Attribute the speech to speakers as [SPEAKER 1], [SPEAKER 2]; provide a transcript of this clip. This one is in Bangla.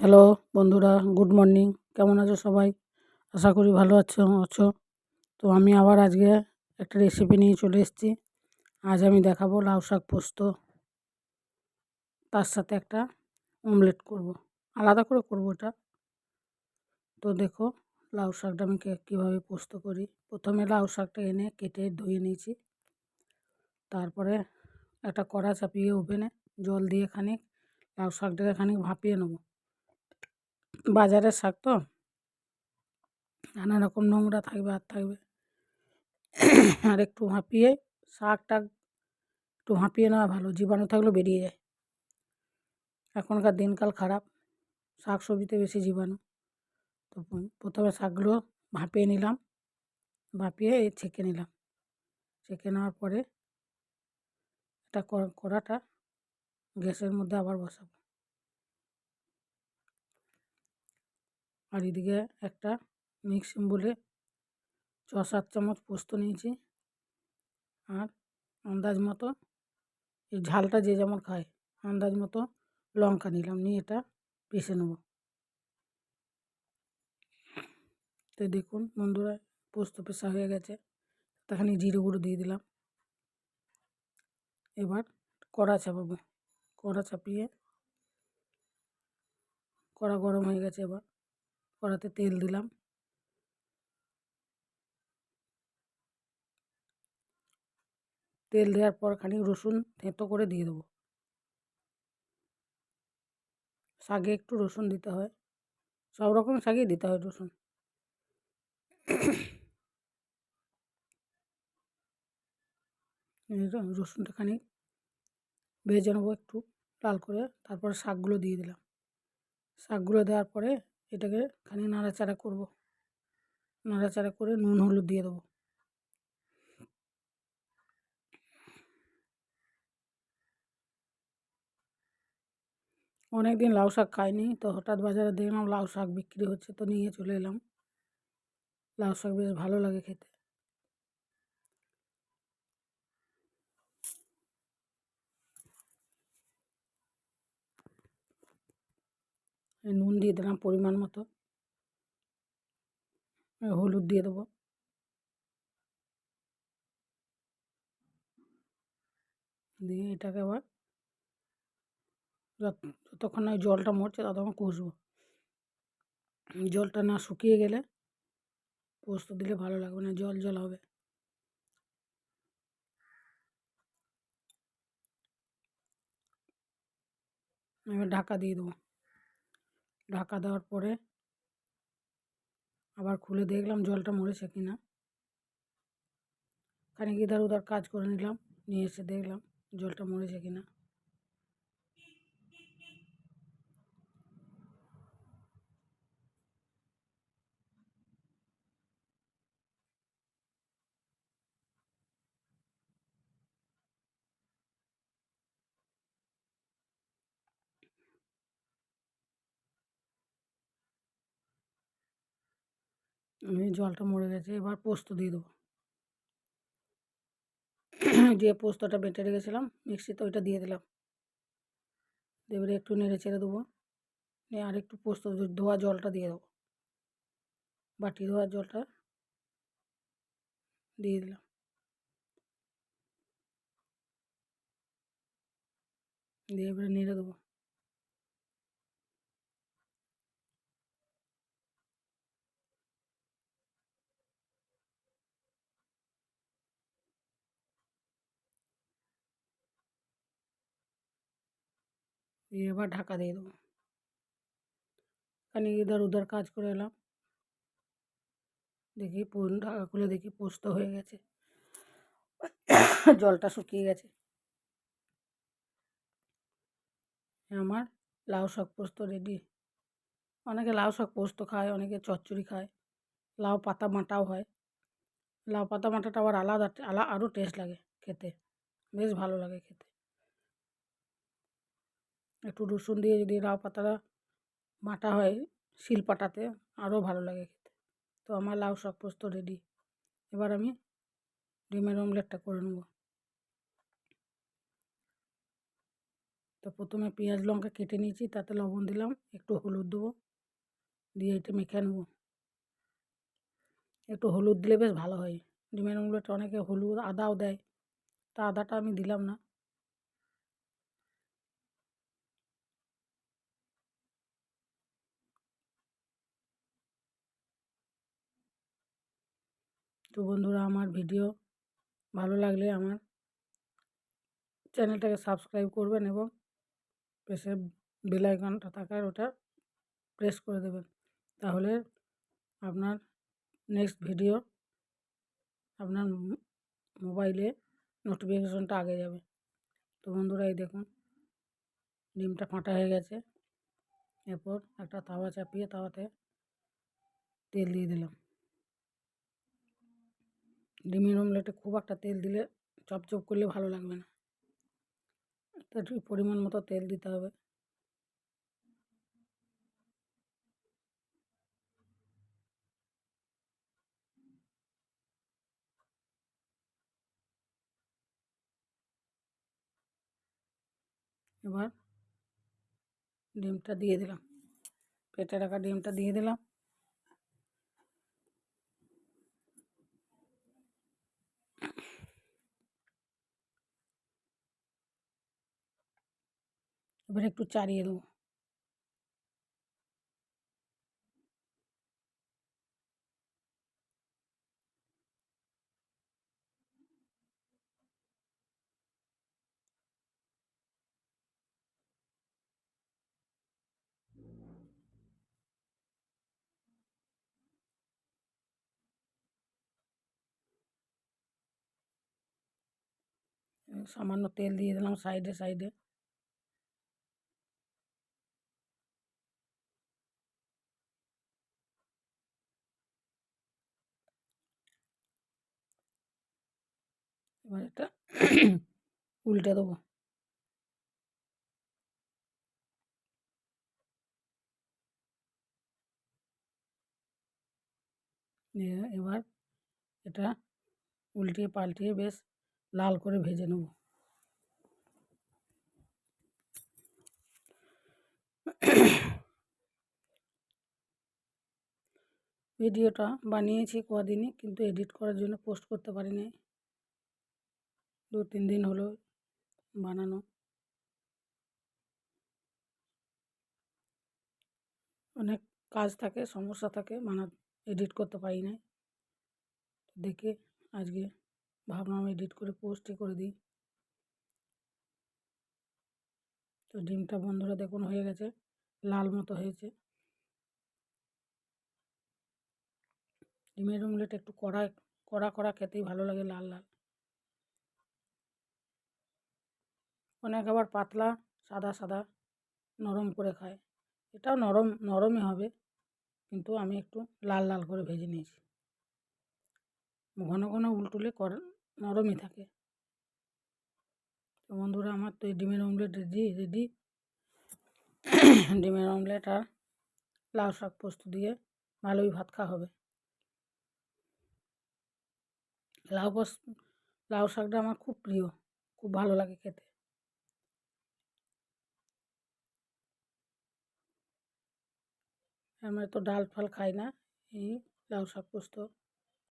[SPEAKER 1] হ্যালো বন্ধুরা, গুড মর্নিং। কেমন আছো সবাই? আশা করি ভালো আছো আছো। তো আমি আবার আজকে একটা রেসিপি নিয়ে চলে এসেছি। আজ আমি দেখাবো লাউ শাক পোস্ত। তার সাথে একটা অমলেট করব। আলাদা করে করব এটা। তো দেখো, লাউ শাকটা আমি কীভাবে পোস্ত করি। প্রথমে লাউ শাকটা এনে কেটে ধুয়ে নিয়েছি। তারপরে একটা কড়া চাপিয়ে ওভেনে জল দিয়ে খানিক, লাউ শাকটাকে খানিক ভাপিয়ে নেব। বাজারের শাক তো। নানা রকম নোংরা থাকবে, আর থাকবে। আর একটু ভাপিয়ে শাকটা একটু হাঁপিয়ে নেওয়া ভালো, জীবাণু থাকলেও বেরিয়ে যায়। এখনকার দিনকাল খারাপ শাক সবজিতে বেশি জীবাণু। তো প্রথমে শাকগুলো ভাপিয়ে নিলাম, ভাপিয়ে ছেঁকে নিলাম। ছেঁকে নেওয়ার পরে এটা কড়াটা গ্যাসের মধ্যে আবার বসাবো। আর এদিকে একটা মিক্সিং বলে ছ, সাত চামচ পোস্ত নিয়েছি। আর আন্দাজ মতো এই ঝালটা যে যেমন খায়, আন্দাজ মতো লঙ্কা নিলাম, নিয়ে এটা পিষে নেব। তো দেখুন বন্ধুরা, পোস্ত পেশা হয়ে গেছে। তখনই জিরে গুঁড়ো দিয়ে দিলাম। এবার কড়া চাপাবো। কড়া চাপিয়ে কড়া গরম হয়ে গেছে এবার। কড়াতে তেল দিলাম। তেল দেওয়ার পর খানিক রসুন থেঁতো করে দিয়ে দেবো। শাকে একটু রসুন দিতে হয়। সব রকম শাকেই দিতে হয় রসুন। রসুনটা খানিক ভেজে নেব একটু লাল করে, তারপর শাকগুলো দিয়ে দিলাম। শাকগুলো দেওয়ার পরে এটাকে খানিক নাড়াচাড়া করব। নাড়াচাড়া করে নুন, হলুদ দিয়ে দেবো। অনেক দিন লাউ শাক খাইনি, তো হঠাৎ বাজারে দেখলাম লাউ শাক বিক্রি হচ্ছে, তো নিয়ে চলে এলাম। লাউ শাক বেশ ভালো লাগে খেতে। নুন দিয়ে দিলাম পরিমাণ মতো। হলুদ দিয়ে দেবো। দিয়ে এটাকে আবার যতক্ষণ না জলটা মরছে ততক্ষণ কষবো। জলটা না শুকিয়ে গেলে পোস্ত দিলে ভালো লাগবে না, জল জল হবে। এবার ঢাকা দিয়ে দেবো। ঢাকা দেওয়ার পরে আবার খুলে দেখলাম জলটা মরেছে কি না খানিক ইধার উধার কাজ করে নিলাম, নিয়ে এসে দেখলাম জলটা মরেছে কি জলটা মরে গেছে, এবার পোস্ত দিয়ে দেবো। যে পোস্তটা বেটে রেখেছিলাম, মিক্সিতে ওইটা দিয়ে দিলাম। এবারে একটু নেড়ে চেড়ে দেবো। নিয়ে আর একটু পোস্ত ধোয়া জলটা দিয়ে দেবো। বাটি ধোয়ার জলটা দিয়ে দিলাম। দিয়ে এবারে নেড়ে দেবো। দিয়ে এবার ঢাকা দিয়ে দেবো। খানিক ইধার উধার কাজ করে এলাম। দেখি ঢাকা খুলে দেখি পোস্ত হয়ে গেছে। জলটা শুকিয়ে গেছে। আমার লাউ শাক পোস্ত রেডি অনেকে লাউ শাক পোস্ত খায়, অনেকে চচ্চড়ি খায়। লাউ পাতা মাটাও হয়। লাউ পাতা মাটাটা আবার আলাদা, আলা আরও টেস্ট লাগে খেতে। বেশ ভালো লাগে খেতে। একটু রসুন দিয়ে যদি লাউ পাতাটা বাটা হয় শিল পাটাতে আরও ভালো লাগে খেতে। তো আমার লাউ শাক পোস্ত রেডি এবার আমি ডিমের অমলেটটা করে নেব। তো প্রথমে পেঁয়াজ লঙ্কা কেটে নিয়েছি, তাতে লবণ দিলাম, একটু হলুদ দেবো, দিয়ে এটা মেখে নেব। একটু হলুদ দিলে বেশ ভালো হয়। ডিমের অমলেট অনেকে হলুদ, আদাও দেয়। তা আদাটা আমি দিলাম না। তো বন্ধুরা, আমার ভিডিও ভালো লাগলে আমার চ্যানেলটাকে সাবস্ক্রাইব করবেন এবং পেসে বেল আইকনটা থাকার ওটা প্রেস করে দেবেন। তাহলে আপনার নেক্সট ভিডিও আপনার মোবাইলে নোটিফিকেশনটা আগে যাবে। তো বন্ধুরা, এই দেখুন, ডিমটা ফাটা হয়ে গেছে। এরপর একটা তাওয়া চাপিয়ে তাওয়াতে তেল দিয়ে দিলাম। ডিমের অমলেটে খুব একটা তেল দিলে চপচপ করলে ভালো লাগবে না। একটু পরিমাণ মতো তেল দিতে হবে। এবার ডিমটা দিয়ে দিলাম। পেটে রাখা ডিমটা দিয়ে দিলাম। এবার একটু চাড়িয়ে দেবো। সামান্য তেল দিয়ে দিলাম সাইডে সাইডে এবার এটা উল্টে দেবো। এবার এটা উল্টিয়ে পাল্টিয়ে বেশ লাল করে ভেজে নেব। ভিডিওটা বানিয়েছি কদিনই, কিন্তু এডিট করার জন্য পোস্ট করতে পারিনি। দু তিন দিন হলো বানানো। অনেক কাজ থাকে, সমস্যা থাকে, বানা এডিট করতে পারি না দেখে আজকে ভাবলাম এডিট করে পোস্টই করে দিই। তো ডিমটা বন্ধুরা দেখুন হয়ে গেছে, লাল মতো হয়েছে। ডিমের অমলেট একটু কড়া কড়া কড়া খেতেই ভালো লাগে লাল লাল। অনেক আবার পাতলা, সাদা সাদা, নরম করে খায়। এটাও নরম, নরমই হবে, কিন্তু আমি একটু লাল লাল করে ভেজে নিয়েছি। ঘন ঘন উল্টুলে কর, নরমই থাকে। তো বন্ধুরা, আমার তো এই ডিমের অমলেট রেডি রেডি। ডিমের অমলেট আর লাউ শাক পোস্ত দিয়ে ভালোই ভাত খাওয়া হবে। লাউ পোস্ত, লাউ শাকটা আমার খুব প্রিয়, খুব ভালো লাগে খেতে। আমরা তো ডাল ফাল খাই না এই লাউ শাক পোস্ত।